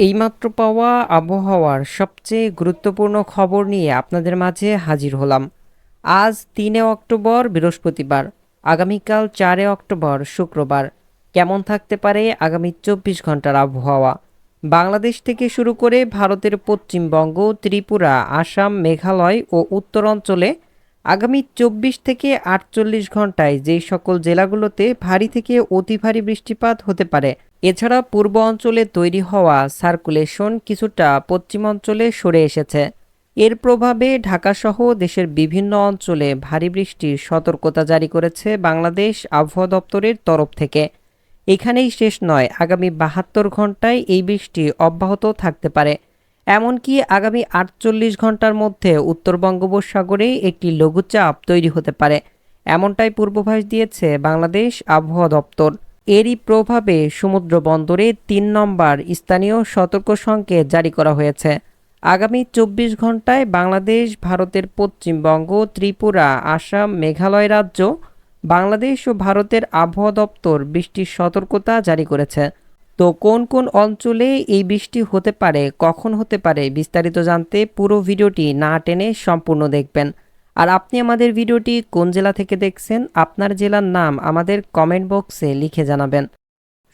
এইমাত্র পাওয়া আবহাওয়ার সবচেয়ে গুরুত্বপূর্ণ খবর নিয়ে আপনাদের মাঝে হাজির হলাম। আজ তিনে অক্টোবর, বৃহস্পতিবার। আগামীকাল চারে অক্টোবর, শুক্রবার। কেমন থাকতে পারে আগামী চব্বিশ ঘণ্টার আবহাওয়া? বাংলাদেশ থেকে শুরু করে ভারতের পশ্চিমবঙ্গ, ত্রিপুরা, আসাম, মেঘালয় ও উত্তরাঞ্চলে আগামী চব্বিশ থেকে আটচল্লিশ ঘন্টায় যেই সকল জেলাগুলোতে ভারী থেকে অতি ভারী বৃষ্টিপাত হতে পারে। এছাড়া পূর্ব অঞ্চলে তৈরি হওয়া সার্কুলেশন কিছুটা পশ্চিম অঞ্চলে সরে এসেছে। এর প্রভাবে ঢাকাসহ দেশের বিভিন্ন অঞ্চলে ভারী বৃষ্টির সতর্কতা জারি করেছে বাংলাদেশ আবহাওয়া দপ্তরের তরফ থেকে। এখানেই শেষ নয়, আগামী বাহাত্তর ঘন্টায় এই বৃষ্টি অব্যাহত থাকতে পারে। এমনকি আগামী আটচল্লিশ ঘণ্টার মধ্যে উত্তর বঙ্গোপসাগরে একটি লঘুচাপ তৈরি হতে পারে। এমনটাই পূর্বাভাস দিয়েছে বাংলাদেশ আবহাওয়া দপ্তর। এরই প্রভাবে সমুদ্র বন্দরে তিন নম্বর স্থানীয় সতর্ক সংকেত জারি করা হয়েছে। আগামী চব্বিশ ঘন্টায় বাংলাদেশ, ভারতের পশ্চিমবঙ্গ, ত্রিপুরা, আসাম, মেঘালয় রাজ্য, বাংলাদেশ ও ভারতের আবহাওয়া দপ্তর বৃষ্টির সতর্কতা জারি করেছে। তো কোন কোন অঞ্চলে এই বৃষ্টি হতে পারে, কখন হতে পারে, বিস্তারিত জানতে পুরো ভিডিওটি না টেনে সম্পূর্ণ দেখবেন। আর আপনি আমাদের ভিডিওটি কোন জেলা থেকে দেখছেন, আপনার জেলার নাম আমাদের কমেন্ট বক্সে লিখে জানাবেন।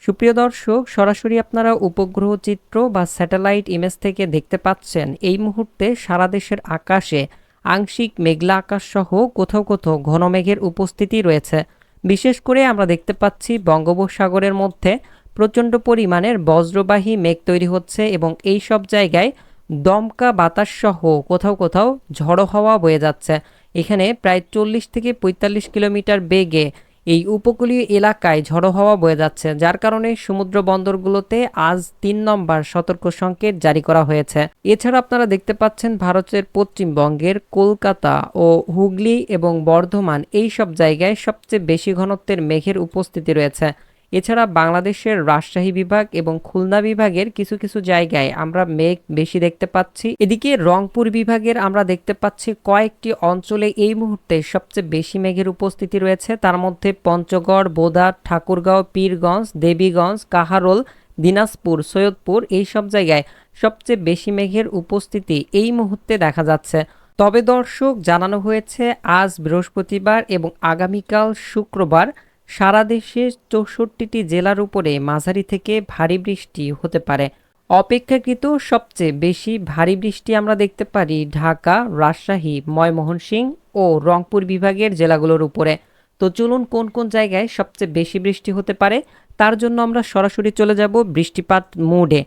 সুপ্রিয় দর্শক, সরাসরি আপনারা উপগ্রহ চিত্র বা স্যাটেলাইট ইমেজ থেকে দেখতে পাচ্ছেন, এই মুহূর্তে সারা দেশের আকাশে আংশিক মেঘলা আকাশ সহ কোথাও কোথাও ঘন মেঘের উপস্থিতি রয়েছে। বিশেষ করে আমরা দেখতে পাচ্ছি বঙ্গোপসাগরের মধ্যে প্রচণ্ড পরিমাণের বজ্রবাহী মেঘ তৈরি হচ্ছে এবং এই সব জায়গায় দমকা বাতাস সহ কোথাও কোথাও ঝড়ো হাওয়া বয়ে যাচ্ছে। এখানে প্রায় চল্লিশ থেকে পঁয়তাল্লিশ কিলোমিটার বেগে এই উপকূলীয় এলাকায় ঝড়ো হাওয়া বয়ে যাচ্ছে, যার কারণে সমুদ্র বন্দরগুলোতে আজ তিন নম্বর সতর্ক সংকেত জারি করা হয়েছে। এছাড়া আপনারা দেখতে পাচ্ছেন ভারতের পশ্চিমবঙ্গের কলকাতা ও হুগলি এবং বর্ধমান এই সব জায়গায় সবচেয়ে বেশি ঘনত্বের মেঘের উপস্থিতি রয়েছে। এছাড়া বাংলাদেশের রাজশাহী বিভাগ এবং খুলনা বিভাগের কিছু কিছু জায়গায় আমরা মেঘ বেশি দেখতে পাচ্ছি। এদিকে রংপুর বিভাগের আমরা দেখতে পাচ্ছি কয়েকটি অঞ্চলে এই মুহূর্তে সবচেয়ে বেশি মেঘের উপস্থিতি রয়েছে। তার মধ্যে পঞ্চগড়, বোদা, ঠাকুরগাঁও, পীরগঞ্জ, দেবীগঞ্জ, কাহারোল, দিনাজপুর, সৈয়দপুর এই সব জায়গায় সবচেয়ে বেশি মেঘের উপস্থিতি এই মুহূর্তে দেখা যাচ্ছে। তবে দর্শক, জানানো হয়েছে আজ বৃহস্পতিবার এবং আগামীকাল শুক্রবার সারা দেশে চৌষট্টিটি জেলার উপরে মাঝারি থেকে ভারী বৃষ্টি হতে পারে। অপেক্ষাকৃত সবচেয়ে বেশি ভারী বৃষ্টি আমরা দেখতে পারি ঢাকা, রাজশাহী ময়মোহনসিংহ ও রংপুর বিভাগের জেলাগুলোর উপরে। তো চলুন কোন কোন জায়গায় সবচেয়ে বেশি বৃষ্টি হতে পারে, তার জন্য আমরা সরাসরি চলে যাব বৃষ্টিপাত মোডে।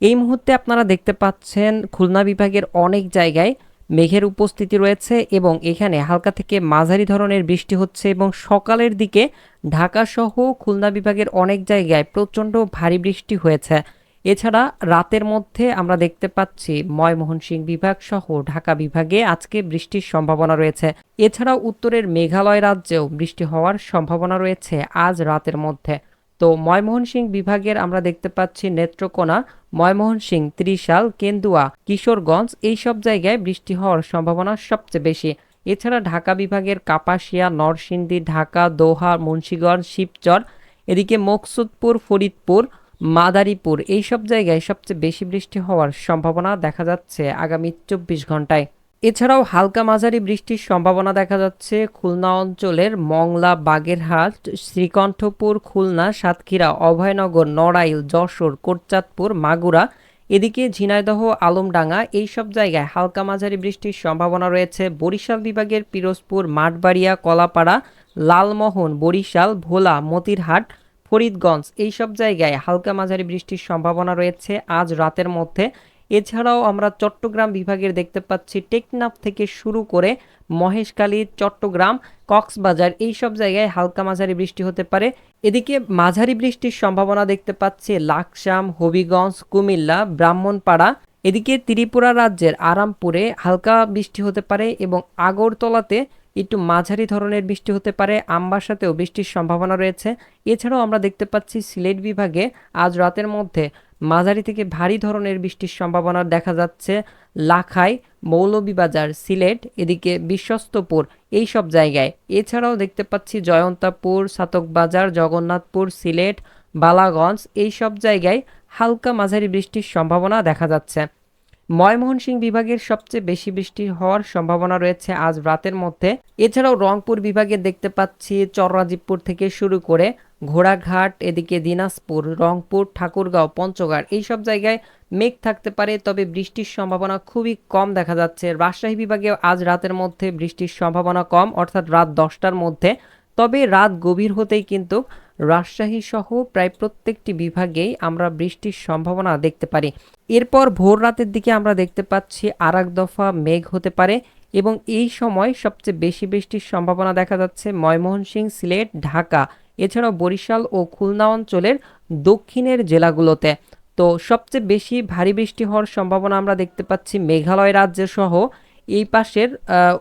এই মুহূর্তে আপনারা দেখতে পাচ্ছেন খুলনা বিভাগের অনেক জায়গায় মেঘের উপস্থিতি রয়েছে এবং এখানে হালকা থেকে মাঝারি ধরনের বৃষ্টি হচ্ছে এবং সকালের দিকে ঢাকা সহ খুলনা বিভাগের অনেক জায়গায় প্রচণ্ড ভারী বৃষ্টি হয়েছে। এছাড়া রাতের মধ্যে আমরা দেখতে পাচ্ছি ময়মোহনসিংহ বিভাগ সহ ঢাকা বিভাগে আজকে বৃষ্টির সম্ভাবনা রয়েছে। এছাড়াও উত্তরের মেঘালয় রাজ্যেও বৃষ্টি হওয়ার সম্ভাবনা রয়েছে আজ রাতের মধ্যে। তো ময়মোহনসিংহ বিভাগের আমরা দেখতে পাচ্ছি নেত্রকোনা ময়মোহনসিংহ ত্রিশাল, কেন্দুয়া, কিশোরগঞ্জ এই সব জায়গায় বৃষ্টি হওয়ার সম্ভাবনা সবচেয়ে বেশি। এছাড়া ঢাকা বিভাগের কাপাসিয়া, নরসিংদী, ঢাকা, দোহা, মুন্সীগঞ্জ, শিবচর, এদিকে মকসুদপুর, ফরিদপুর, মাদারীপুর এই সব জায়গায় সবচেয়ে বেশি বৃষ্টি হওয়ার সম্ভাবনা দেখা যাচ্ছে আগামী চব্বিশ ঘন্টায়। এছাড়াও হালকা মাঝারি বৃষ্টির সম্ভাবনা দেখা যাচ্ছে খুলনা অঞ্চলের মংলা, বাগেরহাট, শ্রীকণ্ঠপুর, খুলনা, সাতক্ষীরা, অভয়নগর, নড়াইল, যশোর, কোটচাঁদপুর, মাগুরা, এদিকে ঝিনাইদহ, আলমডাঙ্গা এই সব জায়গায় হালকা মাঝারি বৃষ্টির সম্ভাবনা রয়েছে। বরিশাল বিভাগের পিরোজপুর, মাঠবাড়িয়া, কলাপাড়া, লালমোহন, বরিশাল, ভোলা, মতিরহাট, ফরিদগঞ্জ এই সব জায়গায় হালকা মাঝারি বৃষ্টির সম্ভাবনা রয়েছে। আজ রাতের মধ্যে এছাড়াও আমরা চট্টগ্রাম বিভাগের দেখতে পাচ্ছি টেকনাফ থেকে শুরু করে মহেশখালী, চট্টগ্রাম, কক্সবাজার এই সব জায়গায় হালকা মাঝারি বৃষ্টি হতে পারে। এদিকে মাঝারি বৃষ্টির সম্ভাবনা দেখতে পাচ্ছি লাকসাম, হবিগঞ্জ, কুমিল্লা, ব্রাহ্মণপাড়া। এদিকে ত্রিপুরা রাজ্যের আরামপুরে হালকা বৃষ্টি হতে পারে এবং আগরতলাতে একটু মাঝারি ধরনের বৃষ্টি হতে পারে, আম্বার আমবাসাতেও বৃষ্টির সম্ভাবনা রয়েছে। এছাড়াও আমরা দেখতে পাচ্ছি সিলেট বিভাগে আজ রাতের মধ্যে মাঝারি থেকে ভারী ধরনের বৃষ্টির সম্ভাবনা দেখা যাচ্ছে। লাখাই, মৌলভীবাজার, সিলেট, এদিকে বিশ্বস্তপুর এই সব জায়গায়। এছাড়াও দেখতে পাচ্ছি জয়ন্তাপুর, সাতকবাজার, জগন্নাথপুর, সিলেট, বালাগঞ্জ এই সব জায়গায় হালকা মাঝারি বৃষ্টির সম্ভাবনা দেখা যাচ্ছে। ময়মনসিংহ বিভাগের সবচেয়ে বেশি বৃষ্টি হওয়ার সম্ভাবনা রয়েছে আজ রাতের মধ্যে। এছাড়াও রংপুর বিভাগে দেখতে পাচ্ছি চররাজীবপুর থেকে শুরু করে ঘোড়াঘাট, এদিকে দিনাজপুর, রংপুর, ঠাকুরগাঁও, পঞ্চগড় এইসব জায়গায় মেঘ থাকতে পারে, তবে বৃষ্টির সম্ভাবনা খুবই কম দেখা যাচ্ছে। রাজশাহী বিভাগে আজ রাতের মধ্যে বৃষ্টির সম্ভাবনা কম, অর্থাৎ রাত দশটার মধ্যে। তবে রাত গভীর হতেই কিন্তু রাজশাহী সহ প্রায় প্রত্যেকটি বিভাগেই আমরা বৃষ্টির সম্ভাবনা দেখতে পারি। এরপর ভোর রাতের দিকে আমরা দেখতে পাচ্ছি আর এক দফা মেঘ হতে পারে এবং এই সময় সবচেয়ে বেশি বৃষ্টির সম্ভাবনা দেখা যাচ্ছে ময়মনসিংহ, সিলেট, ঢাকা, এছাড়াও বরিশাল ও খুলনা অঞ্চলের দক্ষিণের জেলাগুলোতে। তো সবচেয়ে বেশি ভারী বৃষ্টি হওয়ার সম্ভাবনা আমরা দেখতে পাচ্ছি মেঘালয় রাজ্য সহ এই পাশের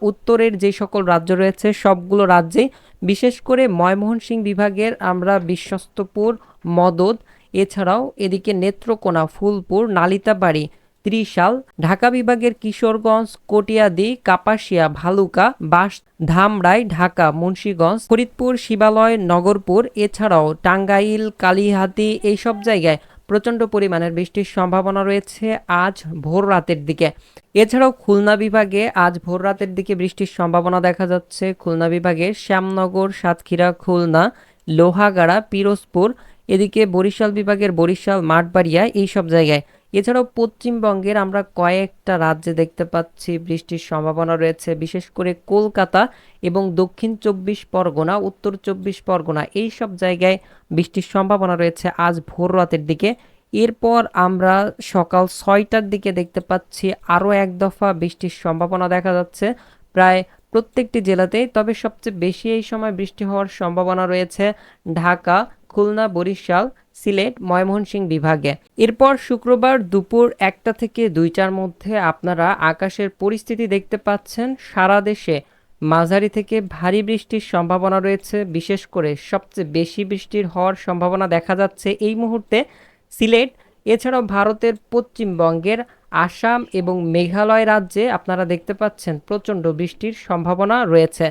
উত্তরের যে সকল রাজ্য রয়েছে, সবগুলো রাজ্যে, বিশেষ করে ময়মনসিংহ বিভাগের আমরা বিশ্বস্তপুর, মদদ, এছাড়াও এদিকে নেত্রকোনা, ফুলপুর, নালিতাবাড়ি, ত্রিশাল, ঢাকা বিভাগের কিশোরগঞ্জ, কটিয়াদি, কাপাসিয়া, ভালুকা বাস ধামরাই, ঢাকা, মুন্সীগঞ্জ, ফরিদপুর, শিবালয়, নগরপুর, এছাড়াও টাঙ্গাইল, কালিহাতি, এইসব জায়গায় প্রচণ্ড পরিমাণের বৃষ্টির সম্ভাবনা রয়েছে আজ ভোর রাতের দিকে। এছাড়াও খুলনা বিভাগে আজ ভোর রাতের দিকে বৃষ্টির সম্ভাবনা দেখা যাচ্ছে। খুলনা বিভাগে শ্যামনগর, সাতক্ষীরা, খুলনা, লোহাগাড়া, পিরোজপুর, এদিকে বরিশাল বিভাগের বরিশাল, মাঠবাড়িয়া, এইসব জায়গায় এছাড়াও পশ্চিমবঙ্গের আমরা কয়েকটা রাজ্যে দেখতে পাচ্ছি, বৃষ্টির সম্ভাবনা রয়েছে, বিশেষ করে কলকাতা এবং দক্ষিণ চব্বিশ পরগনা, উত্তর চব্বিশ পরগনা, এই সব জায়গায় বৃষ্টির সম্ভাবনা রয়েছে আজ ভোর রাতের দিকে। এরপর আমরা সকাল ছয়টার দিকে দেখতে পাচ্ছি আরও এক দফা বৃষ্টির সম্ভাবনা দেখা যাচ্ছে। প্রায় প্রত্যেকটি জেলাতেই তবে সবচেয়ে বেশি এই সময় বৃষ্টি হওয়ার সম্ভাবনা রয়েছে ঢাকা, খুলনা, বরিশাল, সিলেট ময়মনসিংহ বিভাগে। এরপর শুক্রবার দুপুর একটা থেকে দুইটার মধ্যে আপনারা আকাশের পরিস্থিতি দেখতে পাচ্ছেন সারা দেশে। মাঝারি থেকে ভারী বৃষ্টির সম্ভাবনা রয়েছে, বিশেষ করে সবচেয়ে বেশি বৃষ্টির হওয়ার সম্ভাবনা দেখা যাচ্ছে এই মুহূর্তে সিলেট, এছাড়াও ভারতের পশ্চিমবঙ্গের আসাম এবং মেঘালয় রাজ্যে আপনারা দেখতে পাচ্ছেন প্রচণ্ড বৃষ্টির সম্ভাবনা রয়েছে।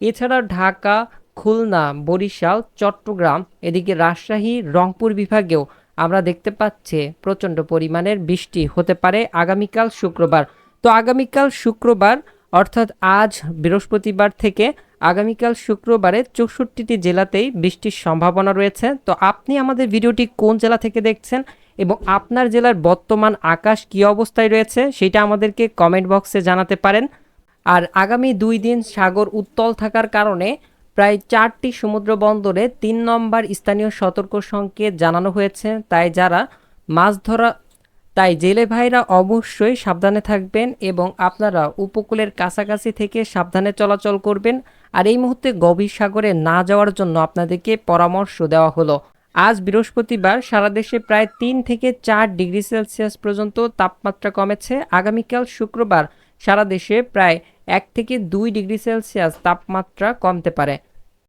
এছাড়া ঢাকা, খুলনা, বরিশাল, চট্টগ্রাম, এদিকে রাজশাহী, রংপুর বিভাগেও আমরা দেখতে পাচ্ছি প্রচণ্ড পরিমাণের বৃষ্টি হতে পারে আগামীকাল শুক্রবার। তো আগামীকাল শুক্রবার, অর্থাৎ আজ বৃহস্পতিবার থেকে আগামীকাল শুক্রবারে চৌষট্টিটি জেলাতেই বৃষ্টির সম্ভাবনা রয়েছে। তো আপনি আমাদের ভিডিওটি কোন জেলা থেকে দেখছেন এবং আপনার জেলার বর্তমান আকাশ কী অবস্থায় রয়েছে সেটা আমাদেরকে কমেন্ট বক্সে জানাতে পারেন। আর আগামী দুই দিন সাগর উত্তল থাকার কারণে প্রায় চারটি সমুদ্র বন্দরে তিন নম্বর স্থানীয় সতর্ক সংকেত জানানো হয়েছে। তাই যারা মাছ ধরা, তাই জেলে ভাইরা অবশ্যই সাবধানে থাকবেন এবং আপনারা উপকূলের কাছাকাছি থেকে সাবধানে চলাচল করবেন। আর এই মুহূর্তে গভীর সাগরে না যাওয়ার জন্য আপনাদেরকে পরামর্শ দেওয়া হলো। আজ বৃহস্পতিবার সারা দেশে প্রায় তিন থেকে চার ডিগ্রি সেলসিয়াস পর্যন্ত তাপমাত্রা কমেছে। আগামীকাল শুক্রবার সারা দেশে প্রায় এক থেকে দুই ডিগ্রি সেলসিয়াস তাপমাত্রা কমতে পারে।